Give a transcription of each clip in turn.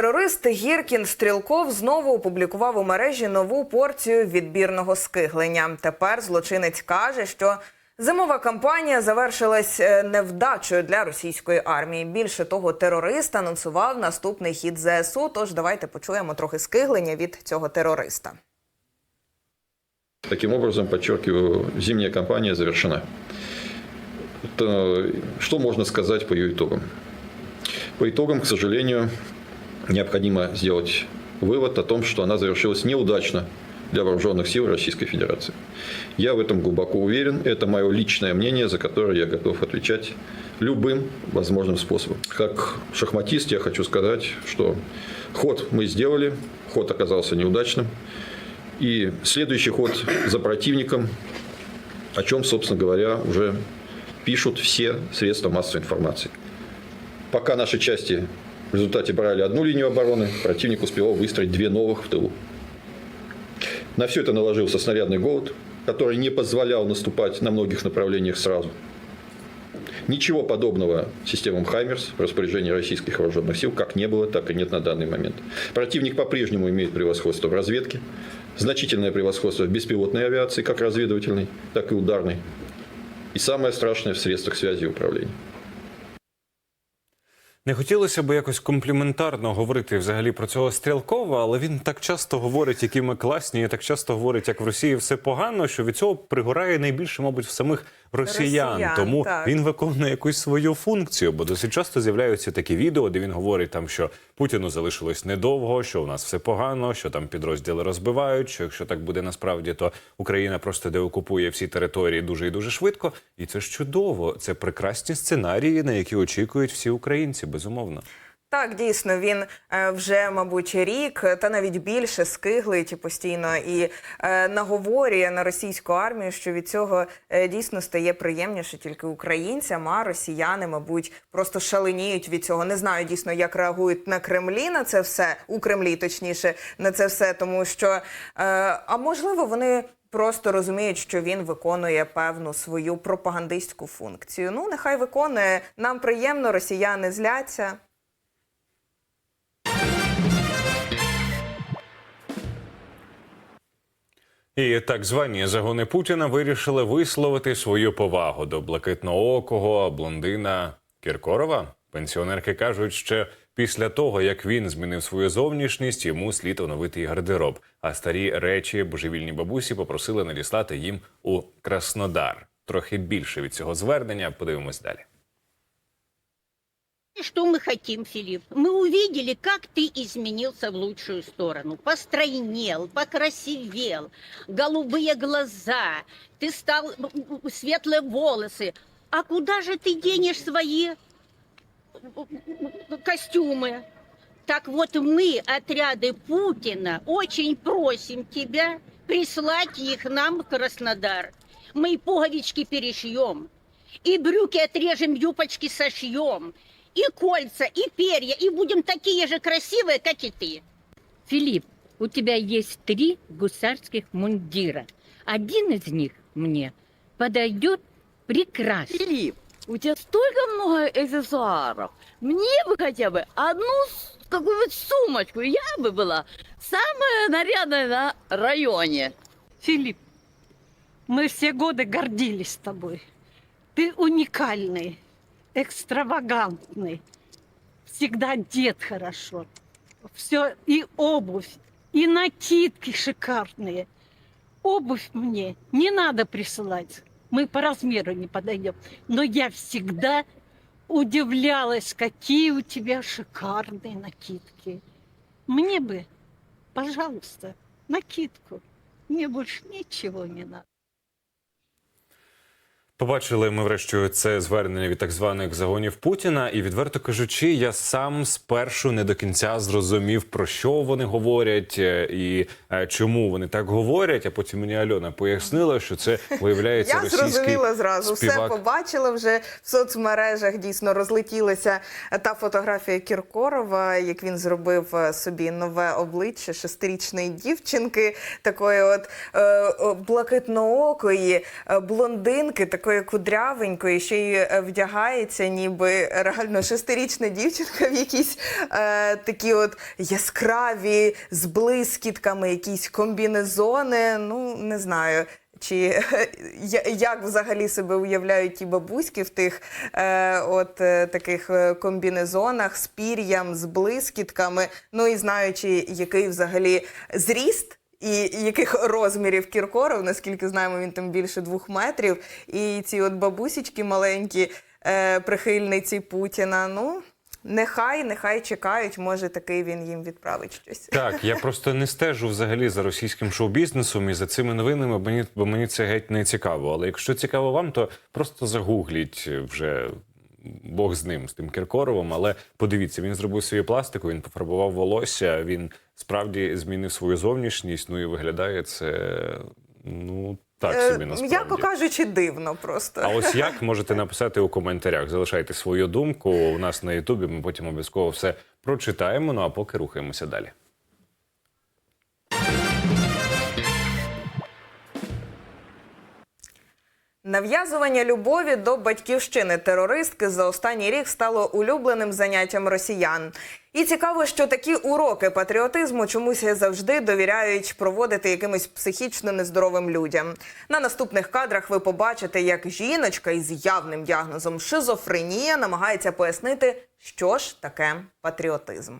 Терорист Гіркін Стрілков знову опублікував у мережі нову порцію відбірного скиглення. Тепер злочинець каже, що зимова кампанія завершилась е, невдачею для російської армії. Більше того, терорист анонсував наступний хід ЗСУ. Тож давайте почуємо трохи скиглення від цього терориста. Таким образом, подчеркиваю, зимняя кампания завершена. Это, что можно сказать по ее итогам? По итогам, к сожалению, необходимо сделать вывод о том, что она завершилась неудачно для вооруженных сил Российской Федерации. Я в этом глубоко уверен. Это мое личное мнение, за которое я готов отвечать любым возможным способом. Как шахматист я хочу сказать, что ход мы сделали, ход оказался неудачным. И следующий ход за противником, о чем, собственно говоря, уже пишут все средства массовой информации. Пока наши части в результате брали одну линию обороны, противник успевал выстроить две новых в тылу. На все это наложился снарядный голод, который не позволял наступать на многих направлениях сразу. Ничего подобного системам «Хаймерс» в распоряжении российских вооруженных сил как не было, так и нет на данный момент. Противник по-прежнему имеет превосходство в разведке, значительное превосходство в беспилотной авиации, как разведывательной, так и ударной. И самое страшное в средствах связи и управления. Не хотілося б якось компліментарно говорити взагалі про цього стрілкова, але він так часто говорить, які ми класні, і так часто говорить, як в Росії все погано, що від цього пригорає найбільше, мабуть, в самих росіян. Росіян, Тому так. він виконує якусь свою функцію, бо досить часто з'являються такі відео, де він говорить там, що Путіну залишилось недовго, що у нас все погано, що там підрозділи розбивають. Що якщо так буде насправді, то Україна просто деокупує всі території дуже і дуже швидко. І це ж чудово. Це прекрасні сценарії, на які очікують всі українці, безумовно. Так, дійсно, він е, вже, мабуть, рік та навіть більше скиглить постійно і е, наговорює на російську армію, що від цього е, дійсно стає приємніше тільки українцям, а росіяни, мабуть, просто шаленіють від цього. Не знаю дійсно, як реагують на Кремлі на це все, у Кремлі, точніше, на це все, тому що а можливо, вони. Просто розуміють, що він виконує певну свою пропагандистську функцію. Ну, нехай виконує. Нам приємно, росіяни зляться. І так звані загони Путіна вирішили висловити свою повагу до блакитноокого блондина Кіркорова. Пенсіонерки кажуть, що після того, як він змінив свою зовнішність, йому слід оновити і гардероб. А старі речі божевільні бабусі попросили надіслати їм у Краснодар. Трохи більше від цього звернення. Подивимось далі. И Что мы хотим, Филипп? Мы увидели, как ты изменился в лучшую сторону. Постройнел, покрасивел, голубые глаза, ты стал м, м, светлые волосы. А куда же ты денешь свои м, м, костюмы? Так вот мы, отряды Путина, очень просим тебя прислать их нам в Краснодар. Мы и пуговички перешьем, и брюки отрежем, юбочки сошьем, и кольца, и перья, и будем такие же красивые, как и ты. Филипп, у тебя есть три гусарских мундира. Один из них мне подойдет прекрасно. Филипп, у тебя столько много аксессуаров. Мне бы хотя бы одну какую-нибудь сумочку. Я бы была самая нарядная на районе. Филипп, мы все годы гордились тобой. Ты уникальный, экстравагантный. Всегда одет хорошо. Все и обувь, и накидки шикарные. Обувь мне не надо присылать. Мы по размеру не подойдем. Но я всегда удивлялась, какие у тебя шикарные накидки. Мне бы, пожалуйста, накидку. Мне больше ничего не надо. Побачили ми врешті це звернення від так званих загонів Путіна, і відверто кажучи, я сам спершу не до кінця зрозумів про що вони говорять е, і е, чому вони так говорять. А потім мені Альона пояснила, що це виявляється Я російський зрозуміла зразу. Все побачила вже в соцмережах. Дійсно розлетілася та фотографія Кіркорова, як він зробив е, собі нове обличчя шестирічної дівчинки, такої от е, е, блакитноокої е, блондинки, такої молоденькою, кудрявенькою, і ще й е, вдягається, ніби реально шестирічна дівчинка в якісь е, такі от яскраві з блискітками, якісь комбінезони. Ну, не знаю. Чи як взагалі себе уявляють ті бабуськи в тих е, от е, таких е, комбінезонах з пір'ям, з блискітками, ну і знаючи, який взагалі зріст. І яких розмірів Кіркоров, наскільки знаємо, він там більше двох метрів. І ці от бабусічки маленькі, е, прихильниці Путіна. Ну, нехай, нехай чекають, може такий він їм відправить щось. Так, я просто не стежу взагалі за російським шоу-бізнесом і за цими новинами, бо мені, бо мені це геть не цікаво. Але якщо цікаво вам, то просто загугліть вже. Бог з ним, з тим Кіркоровим, але подивіться, він зробив свою пластику, він пофарбував волосся, він справді змінив свою зовнішність. Ну і виглядає це ну так Е, собі насправді. М'яко кажучи, дивно просто. А ось як можете написати у коментарях? Залишайте свою думку у нас на Ютубі. Ми потім обов'язково все прочитаємо. Ну а поки рухаємося далі. Нав'язування любові до батьківщини терористки за останній рік стало улюбленим заняттям росіян. І цікаво, що такі уроки патріотизму чомусь завжди довіряють проводити якимось психічно нездоровим людям. На наступних кадрах ви побачите, як жіночка із явним діагнозом шизофренія намагається пояснити, що ж таке патріотизм.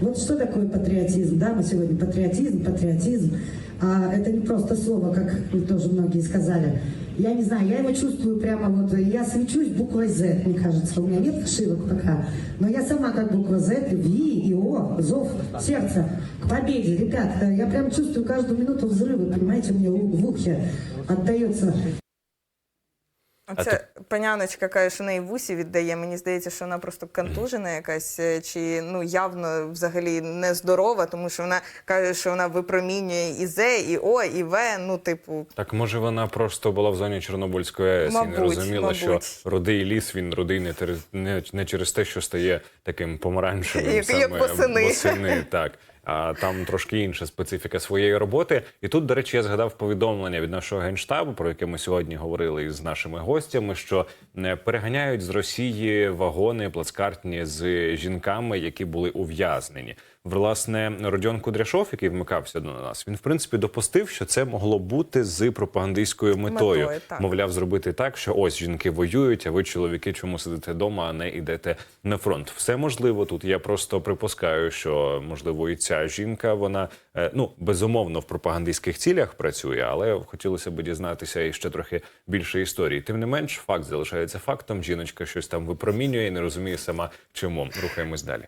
Вот что такое патриотизм, да, мы сегодня патриотизм, патриотизм, а это не просто слово, как тоже многие сказали. Я не знаю, я его чувствую прямо вот, я свечусь буквой Z, мне кажется, у меня нет ошибок пока, но я сама как буква Z, Ви и О, зов сердца к победе, ребят, я прям чувствую каждую минуту взрывы, понимаете, мне в в ухе отдается Оце паняночка каже, що неї в усі віддає. Мені здається, що вона просто контужена якась, е, чи ну явно взагалі нездорова, тому що вона каже, що вона випромінює і З, і О, і В. Ну, типу, Так може вона просто була в зоні Чорнобильської АЕС і не Мабуть, розуміла, що мабуть. рудий ліс він рудий не, не, не через те, що стає таким помаранчевим Як- саме як восени. восени, так. Там трошки інша специфіка своєї роботи. І тут, до речі, я згадав повідомлення від нашого генштабу, про яке ми сьогодні говорили із нашими гостями, що е, переганяють з Росії вагони плацкартні з жінками, які були ув'язнені. Власне, Родіон Кудряшов, який вмикався до нас, він в принципі допустив, що це могло бути з пропагандистською метою. Метою, так. Мовляв, зробити так, що ось жінки воюють, а ви, чоловіки, чому сидите вдома, а не йдете на фронт. Все можливо тут. Я просто припускаю, що можливо і ця жінка, вона е, ну безумовно в пропагандистських цілях працює, але хотілося б дізнатися і ще трохи більше історії. Тим не менш, факт залишається фактом. Жіночка щось там випромінює і не розуміє сама чому. Рухаємось далі.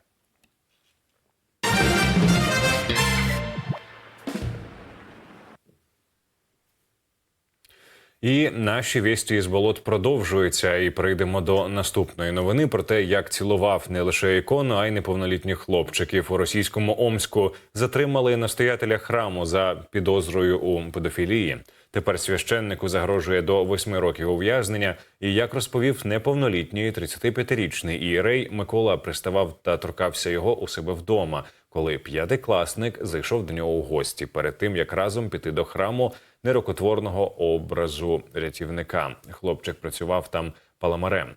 І наші вісті із болот продовжуються. І прийдемо до наступної новини про те, як цілував не лише ікону, а й неповнолітніх хлопчиків у російському Омську. Затримали настоятеля храму за підозрою у педофілії. Тепер священнику загрожує до восьми років ув'язнення. І як розповів неповнолітній 35-річний ієрей, Микола приставав та торкався його у себе вдома, коли п'ятикласник зайшов до нього у гості перед тим, як разом піти до храму нерокотворного образу рятівника. Хлопчик працював там паламарем.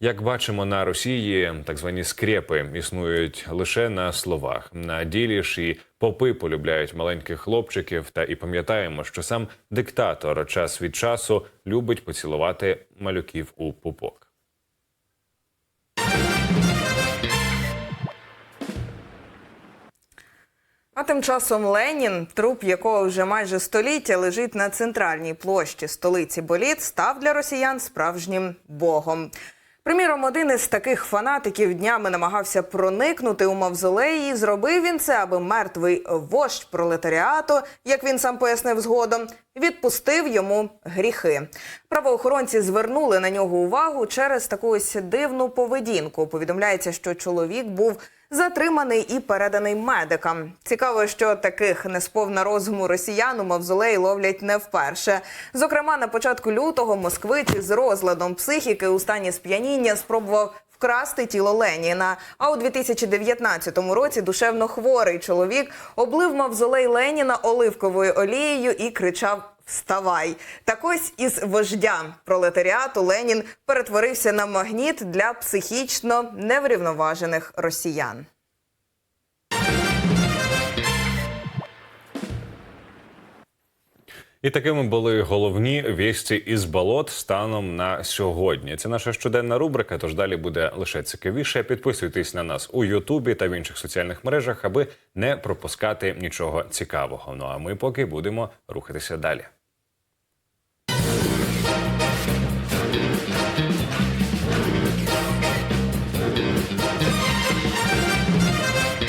Як бачимо на Росії, так звані скрепи існують лише на словах. На ділі ж і попи полюбляють маленьких хлопчиків. Та і пам'ятаємо, що сам диктатор час від часу любить поцілувати малюків у пупок. А тим часом Ленін, труп якого вже майже століття лежить на центральній площі столиці Боліт, став для росіян справжнім богом. Приміром, один із таких фанатиків днями намагався проникнути у мавзолей. І зробив він це, аби мертвий вождь пролетаріату, як він сам пояснив згодом, відпустив йому гріхи. Правоохоронці звернули на нього увагу через таку ось дивну поведінку. Повідомляється, що чоловік був затриманий і переданий медикам. Цікаво, що таких несповна розуму росіян у мавзолеї ловлять не вперше. Зокрема, на початку лютого москвич з розладом психіки у стані сп'яніння спробував вкрасти тіло Леніна. А у 2019 році душевно хворий чоловік облив мавзолей Леніна оливковою олією і кричав Вставай! Так ось із вождя пролетаріату Ленін перетворився на магніт для психічно неврівноважених росіян. І такими були головні вісті із болот станом на сьогодні. Це наша щоденна рубрика. Тож далі буде лише цікавіше. Підписуйтесь на нас у Ютубі та в інших соціальних мережах, аби не пропускати нічого цікавого. Ну а ми поки будемо рухатися далі.